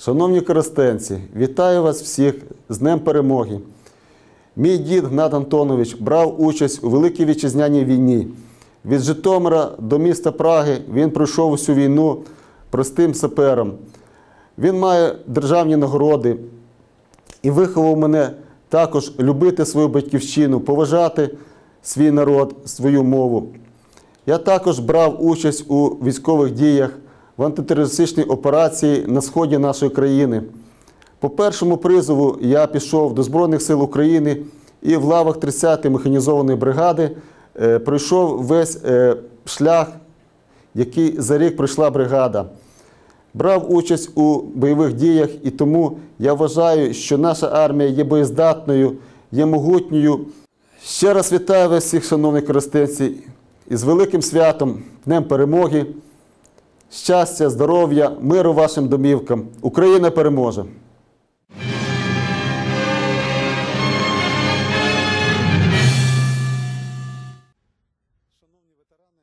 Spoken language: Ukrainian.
Шановні користенці, вітаю вас всіх з Днем Перемоги. Мій дід Гнат Антонович брав участь у Великій Вітчизняній війні. Від Житомира до міста Праги він пройшов усю війну простим сапером. Він має державні нагороди і виховав мене також любити свою батьківщину, поважати свій народ, свою мову. Я також брав участь у військових діях в антитерористичній операції на сході нашої країни. По першому призову я пішов до Збройних сил України і в лавах 30-ї механізованої бригади е, пройшов весь е, шлях, який за рік пройшла бригада. Брав участь у бойових діях, і тому я вважаю, що наша армія є боєздатною, є могутньою. Ще раз вітаю вас всіх, шановні користенці, із великим святом, Днем Перемоги. Щастя, здоров'я, миру вашим домівкам. Україна переможе!